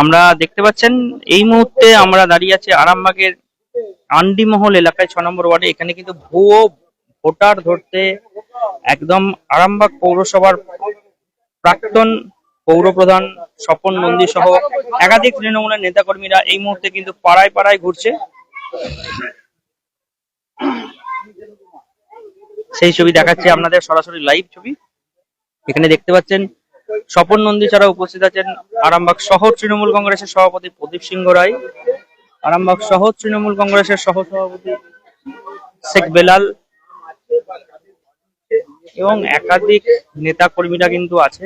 আমরা দেখতে পাচ্ছেন, এই মুহূর্তে আমরা দাঁড়িয়ে আছি আরামবাগের আন্ডিমহল এলাকায়, ছ নম্বর ওয়ার্ডে। এখানে কিন্তু ভুয়ো ভোটার ধরতে একদম আরামবাগ পৌরসভার প্রাক্তন পৌরপ্রধান স্বপন নন্দী সহ একাধিক তৃণমূলের নেতাকর্মীরা এই মুহূর্তে কিন্তু পাড়ায় পাড়ায় ঘুরছে। সেই ছবি দেখাচ্ছে আপনাদের সরাসরি লাইভ ছবি। এখানে দেখতে পাচ্ছেন স্বপন নন্দী ছাড়া উপস্থিত আছেন আরামবাগ শহর তৃণমূল কংগ্রেসের সভাপতি প্রদীপ সিংহ রায়, আরামবাগ শহর তৃণমূল কংগ্রেসের সহ সভাপতি শেখ বেলাল এবং একাধিক নেতা কর্মীরা কিন্তু আছে।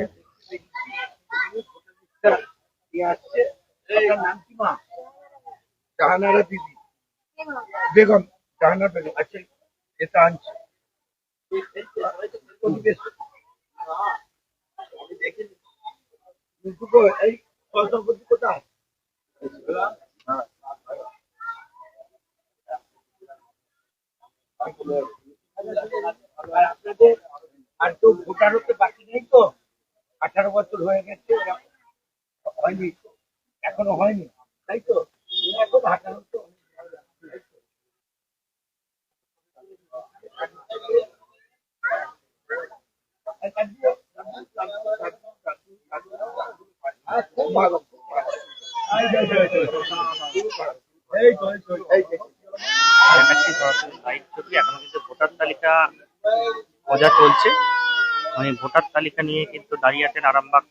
বেগম বেগম এটা আনছি এই ফসলপতি কোথায় আর আর কেউ ভোটার হতে বাকি নেই তো আঠারো বছর হয়ে গেছে হয়নি এখনও হয়নি তাই তো এখন হাঁটানো তো এখনও ভোটার তালিকা চলছে ভোটার তালিকা নিয়ে কিন্তু দাঁড়িয়ে আছেন আরামবাগ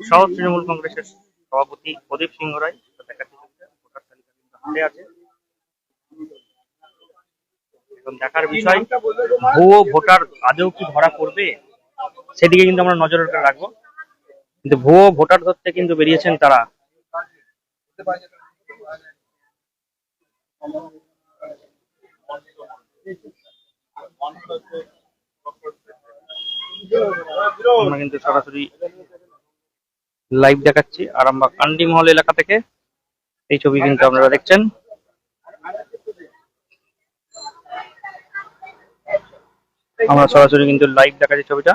শহর তৃণমূল কংগ্রেসের সভাপতি প্রদীপ সিংহ রায় তালিকা আছে। এখন দেখার বিষয়, ভুয়ো ভোটার আদৌ কি ধরা পড়বে? সেদিকে কিন্তু আমরা নজর রাখব। কিন্তু ভুয়ো ভোটার ধরতে কিন্তু বেরিয়েছেন তারা। আমরা কিন্তু সরাসরি লাইভ দেখাচ্ছি আরামবাগ কান্ডি মহল এলাকা থেকে। এই ছবি কিন্তু আপনারা দেখছেন। আমরা সরাসরি কিন্তু লাইভ দেখাচ্ছি ছবিটা।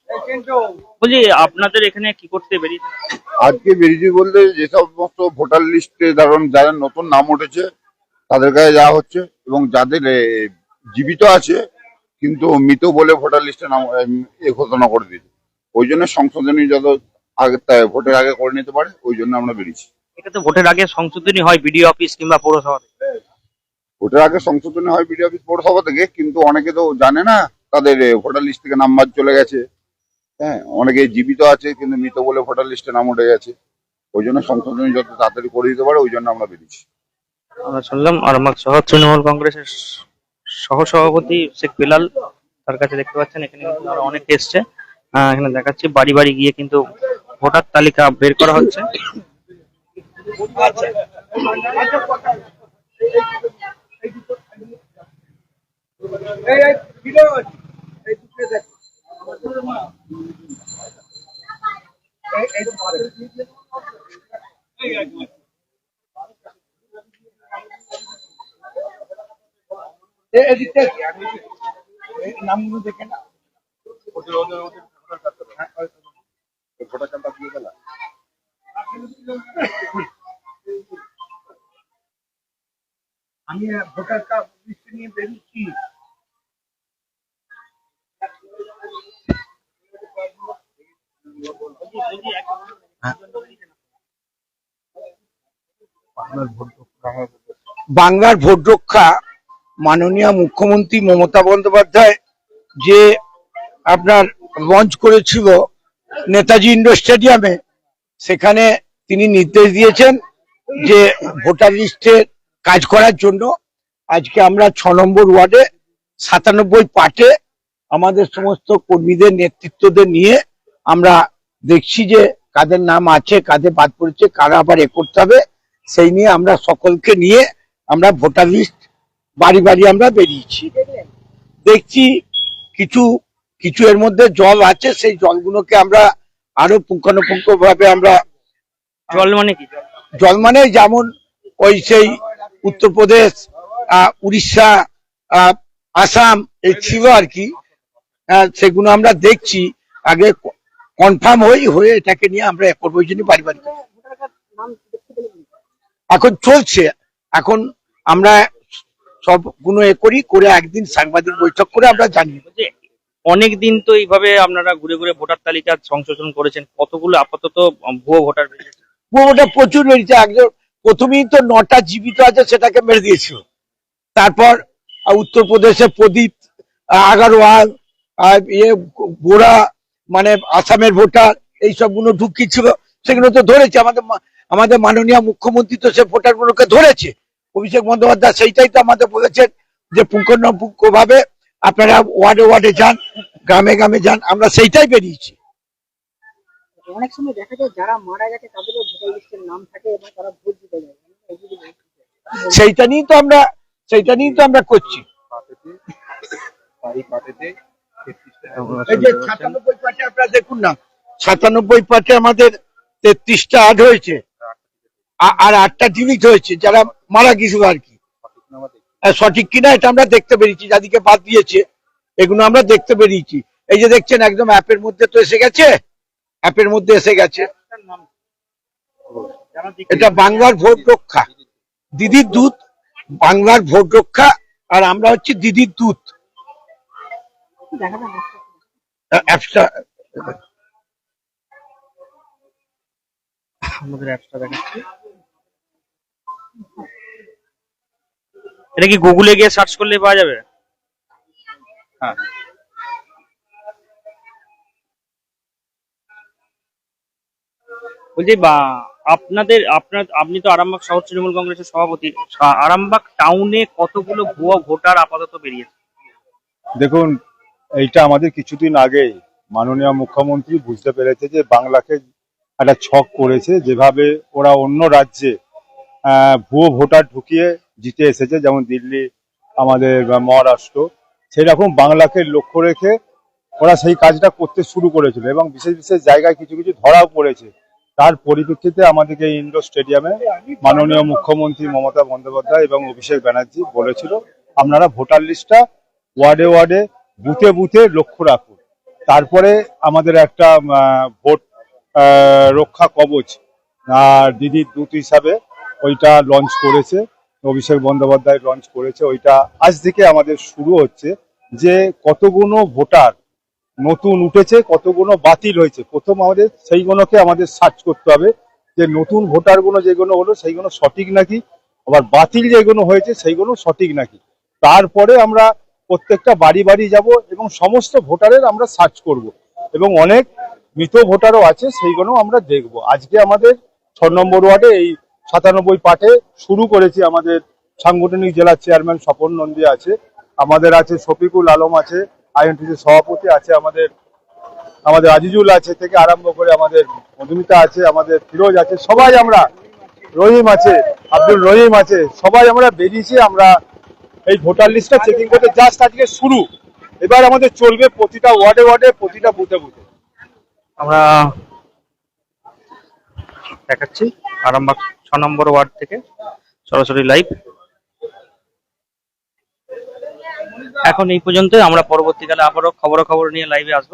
বলছি আপনাদের এখানে কি করতে বেরিয়েছেন আজকে বেরিয়েছি বলতে যে সমস্ত ভোটার লিস্টে ধরুন যাদের নতুন নাম উঠেছে তাদের কাছে যাওয়া হচ্ছে এবং যাদের জীবিত আছে কিন্তু মৃত বলে ভোটার লিস্টে নাম এ ঘোষণা করে দিয়েছে। ওই জন্য সংশোধনী যত আগে ভোটের আগে করে নিতে পারে ওই জন্য আমরা বেরিয়েছি। এটা তো ভোটের আগে সংশোধনী হয় বিডিও অফিস কিংবা পৌরসভাতে ভোটের আগে সংশোধনী হয় বিডিও অফিস পৌরসভা থেকে কিন্তু অনেকে তো জানে না তাদের ভোটার লিস্ট থেকে নাম্বার চলে গেছে। হ্যাঁ অনেকে জীবিত আছে কিন্তু মৃত বলে ভোটার লিস্টে নাম উঠে গেছে ওই জন্য সংশোধনী যত তাড়াতাড়ি করে দিতে পারে ওই জন্য আমরা বেরিয়েছি আমরা শুনলাম আর আরামবাগ শহর তৃণমূল কংগ্রেসের সহ সভাপতি শেখ বেলাল তার কাছে দেখতে পাচ্ছেন এখানে কিন্তু আরও অনেক এসছে আহ, এখানে দেখাচ্ছি বাড়ি বাড়ি গিয়ে কিন্তু ভোটার তালিকা বের করা হচ্ছে এই এই আমি নামগুলো দেখে না ওদের ভোটার কার্ড হ্যাঁ ভোটার কার্ডটা দিয়ে গেলা আমি ভোটার কার্ড নিয়ে বেরিয়েছি বাংলার ভোট রক্ষা মাননীয় মুখ্যমন্ত্রী মমতা বন্দ্যোপাধ্যায় যে আপনার লঞ্চ করেছিল নেতাজি ইন্ডোর স্টেডিয়ামে, সেখানে তিনি নির্দেশ দিয়েছেন যে ভোটার লিস্টের কাজ করার জন্য আজকে আমরা ছ নম্বর ওয়ার্ডে সাতানব্বই পার্টে আমাদের সমস্ত কর্মীদের, নেতৃত্বদের নিয়ে আমরা দেখছি যে কাদের নাম আছে কাদের বাদ পড়েছে কারা আবার এ করতে হবে সেই নিয়ে আমরা সকলকে নিয়ে আমরা ভোটার লিস্ট বাড়ি বাড়ি আমরা বেরিয়েছি। দেখছি কিছু কিছু এর মধ্যে জল আছে সেই জলগুলোকে আমরা আরও পুঙ্খানুপুঙ্খ ভাবে আমরা জল মানে কি? জল মানে যেমন ওই সেই উত্তরপ্রদেশ উড়িষ্যা আহ, আসাম এই ছিল আর কি। সেগুলো আমরা দেখছি। আগে কনফার্ম হই হয়ে এটাকে নিয়ে আমরা প্রয়োজনীয় পারিবারিক। এখন চলছে। এখন আমরা সবগুলো এ করি করে একদিন সাংবাদিক বৈঠক করে আমরা জানি অনেক দিন তো এইভাবে আপনারা ঘুরে ঘুরে ভোটার তালিকা সংশোধন করেছেন। কতগুলো আপাতত ভুয়ো ভোটার ভুয়ো ভোটার প্রচুর বেরিয়েছে। একজন প্রথমেই তো নটা জীবিত আছে সেটাকে মেরে দিয়েছিল। তারপর উত্তরপ্রদেশে প্রদীপ আগারওয়াল আর ইয়ে বোরা মানে আসামের ভোটার এই সবগুলো ঢুকিয়েছিল সেগুলো তো ধরেছে। আমাদের আমাদের মাননীয় মুখ্যমন্ত্রী তো সে ভোটার গুলোকে ধরেছে। অভিষেক বন্দ্যোপাধ্যায় সেইটাই তো আমাদের বলেছেন যে পুঙ্খানুপুঙ্খ ভাবে আপনারা ওয়ার্ডে ওয়ার্ডে যান গ্রামে গ্রামে যান আমরা সেইটাই বেরিয়েছি। অনেক সময় দেখা যায় যারা মারা গেছে তাদেরও ভোটার লিস্টের নাম থাকে এবং তারা ভোট দিতে যায়। সেইটা নিয়েই তো আমরা সেইটা নিয়েই তো আমরা করছি। সাতানব্বই পার্টে আমাদের তেত্রিশটা আট হয়েছে। আর আটটা ডিলিট হয়েছে, যারা মারা গেছিল আর কি। সঠিক কিনা এটা আমরা দেখতে পেরেছি, যাদিকে বাদ দিয়েছে, এগুলো আমরা দেখতে পেরেছি। এই যে দেখছেন, একদম অ্যাপের মধ্যে তো এসে গেছে? অ্যাপের মধ্যে এসে গেছে। এটা বাংলার ভোট রক্ষা। দিদির দুধ, বাংলার ভোট রক্ষা, আর আমরা হচ্ছে দিদির না অ্যাপসটা আমাদের অ্যাপসটা দেখাচ্ছি। এটা কি গুগলে গিয়ে সার্চ করলে পাওয়া যাবে? হ্যাঁ। বলছি বা আপনাদের আপনার আপনি তো আরামবাগ শহর তৃণমূল কংগ্রেসের সভাপতি। আরামবাগ টাউনে কতগুলো ভুয়া ভোটার আপাতত বেরিয়েছে? দেখুন এইটা আমাদের কিছুদিন আগেই মাননীয় মুখ্যমন্ত্রী বুঝতে পেরেছে যে বাংলাকে একটা ছক করেছে, যেভাবে ওরা অন্য রাজ্যে ভুয়ো ভোটার ঢুকিয়ে জিতে এসেছে, যেমন দিল্লি, আমাদের মহারাষ্ট্র, সেরকম বাংলাকে লক্ষ্য রেখে ওরা সেই কাজটা করতে শুরু করেছিল এবং বিশেষ বিশেষ জায়গায় কিছু কিছু ধরাও পড়েছে। তার পরিপ্রেক্ষিতে আমাদেরকে ইন্ডোর স্টেডিয়ামে মাননীয় মুখ্যমন্ত্রী মমতা বন্দ্যোপাধ্যায় এবং অভিষেক ব্যানার্জি বলেছিল, আপনারা ভোটার লিস্টটা ওয়ার্ডে ওয়ার্ডে বুথে বুথে লক্ষ্য রাখুন। তারপরে আমাদের একটা ভোট রক্ষা কবচ। আর দিদির দূত হিসাবে ওইটা লঞ্চ করেছে, অভিষেক বন্দ্যোপাধ্যায় লঞ্চ করেছে। ওইটা আজ থেকে আমাদের শুরু হচ্ছে যে কতগুলো ভোটার নতুন উঠেছে কতগুলো বাতিল হয়েছে। প্রথম আমাদের সেইগুলোকে আমাদের সার্চ করতে হবে যে নতুন ভোটারগুলো যেগুলো হলো সেইগুলো সঠিক নাকি, আবার বাতিল যেগুলো হয়েছে সেইগুলো সঠিক নাকি। তারপরে আমরা প্রত্যেকটা বাড়ি বাড়ি যাব এবং সমস্ত ভোটারের আমরা সার্চ করব। এবং অনেক মৃত ভোটারও আছে সেইগুলো আমরা দেখব। আজকে আমাদের ছ নম্বর ওয়ার্ডে এই সাতানব্বই পাঠে শুরু করেছি আমাদের সাংগঠনিক জেলার চেয়ারম্যান স্বপন নন্দী আছে, আমাদের আছে শফিকুল আলম আছে আইএনটিসি সভাপতি আছে আমাদের আমাদের আজিজুল আছে থেকে আরম্ভ করে আমাদের মধুমিতা আছে, আমাদের ফিরোজ আছে, সবাই আমরা রহিম আছে, আব্দুল রহিম আছে, সবাই আমরা বেরিয়েছি, আমরা এই ভোটার লিস্টটা চেকিং করতে জাস্ট আজকে শুরু। এবার আমাদের চলবে প্রতিটা ওয়ার্ডে ওয়ার্ডে, প্রতিটা বুথে বুথে আমরা দেখাচ্ছি আরামবাগ ছ নম্বর ওয়ার্ড থেকে, সরাসরি লাইভ এখন এই পর্যন্ত আমরা পরবর্তীকালে আবারও খবর খবর নিয়ে লাইভে আসব।